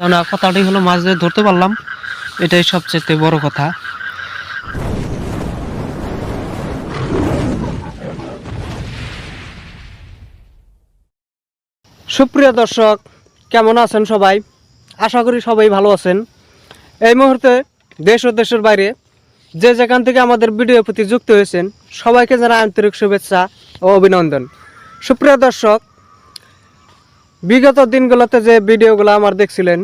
না কথাটাই হলো মাছ ধরতে পারলাম, এটাই সবচেয়ে বড় কথা। সুপ্রিয় দর্শক, কেমন আছেন সবাই? আশা করি সবাই ভালো আছেন। এই মুহূর্তে দেশ ও দেশের বাইরে যে যেখান থেকে আমাদের ভিডিও প্রতি যুক্ত হয়েছেন, সবাইকে জানা আন্তরিক শুভেচ্ছা ও অভিনন্দন। সুপ্রিয় দর্শক বিগত দিনগুলোতে যে ভিডিওগুলো আমার দেখছিলেন,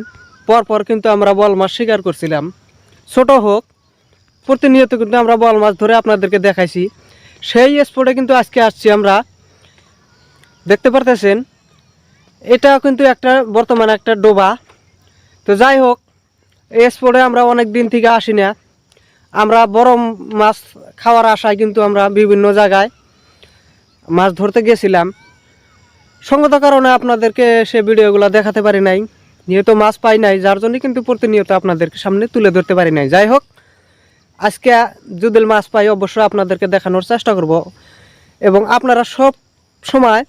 পরপর কিন্তু আমরা বল মাছ শিকার করছিলাম। ছোট হোক, প্রতিনিয়ত কিন্তু আমরা বল মাছ ধরে আপনাদেরকে দেখাইছি। সেই স্পটে কিন্তু আজকে আসছি আমরা। দেখতে পারতেছেন, এটাও কিন্তু একটা বর্তমানে একটা ডোবা। তো যাই হোক, এই স্পটে আমরা অনেক দিন থেকে আসি না। আমরা বড় মাছ খাওয়ার আশায় কিন্তু আমরা বিভিন্ন জায়গায় মাছ ধরতে গেছিলাম। সঙ্গত কারণে আপনাদেরকে সে ভিডিওগুলো দেখাতে পারি নাই, যেহেতু মাছ পাই নাই, যার জন্য কিন্তু প্রতিনিয়ত আপনাদেরকে সামনে তুলে ধরতে পারি নাই। যাই হোক, আজকে যদি মাছ পাই, অবশ্যই আপনাদেরকে দেখানোর চেষ্টা করব। এবং আপনারা সব সময়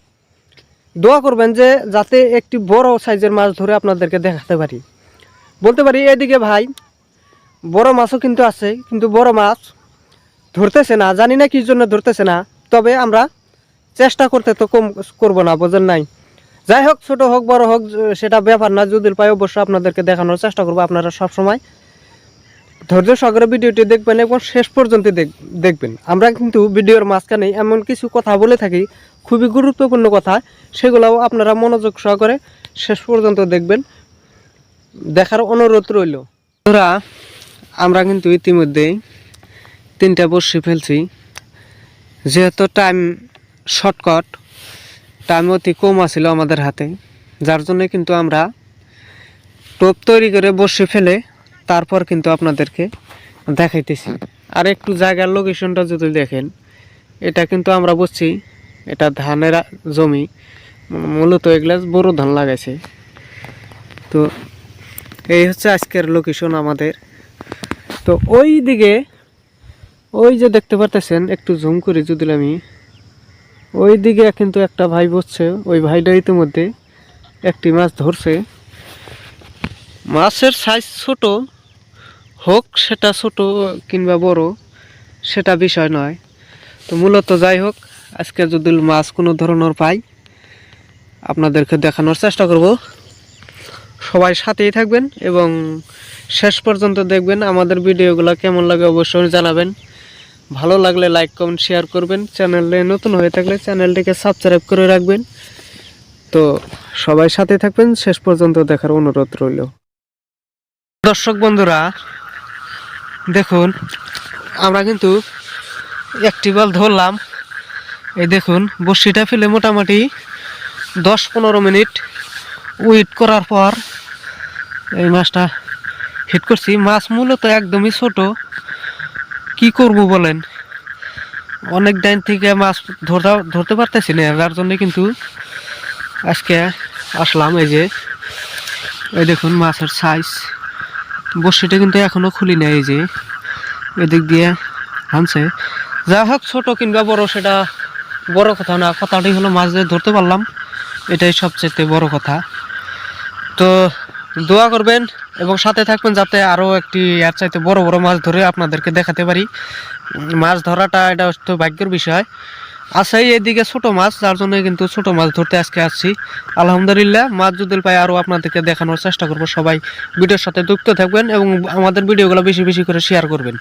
দোয়া করবেন যে, যাতে একটি বড় সাইজের মাছ ধরে আপনাদেরকে দেখাতে পারি। বলতে পারি, এদিকে ভাই, বড় মাছও কিন্তু আছে, কিন্তু বড় মাছ ধরতেছে না, জানি না কি জন্য ধরতেছে না, তবে আমরা চেষ্টা করতে তো কম করব না, বোঝেন নাই? যাই হোক, ছোট হোক, বড় হোক, সেটা ব্যাপার না যদি পাই অবশ্যই আপনাদেরকে দেখানোর চেষ্টা করব আপনারা সব সময় ধৈর্য সহকারে ভিডিওটি দেখবেন এবং শেষ পর্যন্ত দেখ- দেখবেন। আমরা কিন্তু ভিডিওর মাঝখানে এমন কিছু কথা বলে থাকি, খুবই গুরুত্বপূর্ণ কথা, সেগুলোও আপনারা মনোযোগ সহকারে শেষ পর্যন্ত দেখবেন। দেখার অনুরোধ রইল। ধরা আমরা কিন্তু ইতিমধ্যেই তিনটা বসে ফেলছি। যেহেতু টাইম শর্টকাট টাইম অতি কম আছিল আমাদের হাতে, যার জন্য কিন্তু আমরা টোপ তৈরি করে বসে ফেলে তারপর কিন্তু আপনাদেরকে দেখাইতেছি। আর একটু জায়গার লোকেশনটা যদি দেখেন, এটা কিন্তু আমরা বসছি এটা ধানের জমি মূলত এগুলা বড় ধান লাগাইছে। তো এই হচ্ছে আজকের লোকেশন আমাদের। তো ওই দিকে ওই যে দেখতে পারতেছেন, একটু জুম করে যদি আমি ওই দিকে কিন্তু একটা ভাই বসছে, ওই ভাইটা ইতিমধ্যে একটি মাছ ধরছে। মাছের সাইজ ছোট, হোক সেটা ছোট কিংবা বড়, সেটা বিষয় নয়। তো মূলত যাই হোক, আজকে যদি মাছ কোনো ধরনের পাই, আপনাদেরকে দেখানোর চেষ্টা করব। সবাই সাথেই থাকবেন এবং শেষ পর্যন্ত দেখবেন আমাদের ভিডিওগুলো কেমন লাগে অবশ্যই জানাবেন। ভালো লাগলে লাইক কমেন্ট শেয়ার করবেন। চ্যানেলে নতুন হয়ে থাকলে চ্যানেলটিকে সাবস্ক্রাইব করে রাখবেন। তো সবাই সাথে থাকবেন। শেষ পর্যন্ত দেখার অনুরোধ রইল। দর্শক বন্ধুরা, দেখুন, আমরা কিন্তু একটি বল ধরলাম। এই দেখুন বড়শিটা ফেলে মোটামুটি দশ পনেরো মিনিট ওয়েট করার পর এই মাছটা হিট করছি। মাছ মূলত একদমই ছোট। কি করব বলেন? অনেক দিন থেকে মাছ ধরতে ধরতে পারতেছি না, যার জন্য কিন্তু আজকে আসলাম এই যে, এই দেখুন মাছের সাইজ বড়শিটা কিন্তু এখনও খুলি নাই এই যে, এদিক দিয়ে হানছে যা হোক ছোট কিংবা বড়, সেটা বড় কথা না কথাটাই হলো মাছ ধরতে পারলাম, এটাই সবচেয়ে বড় কথা। তো দোয়া করবেন এবং সাথে থাকবেন যাতে আরও একটি এর চাইতে বড় বড় মাছ ধরে আপনাদেরকে দেখাতে পারি। মাছ ধরাটা এটা তো ভাগ্যের বিষয়। আছে এদিকে ছোট মাছ, যার জন্য কিন্তু ছোট মাছ ধরতে আজকে আসছি। আলহামদুলিল্লাহ, মাছ যদি পাই আরও আপনাদেরকে দেখানোর চেষ্টা করব সবাই। ভিডিওর সাথে যুক্ত থাকবেন এবং আমাদের ভিডিওগুলো বেশি বেশি করে শেয়ার করবেন।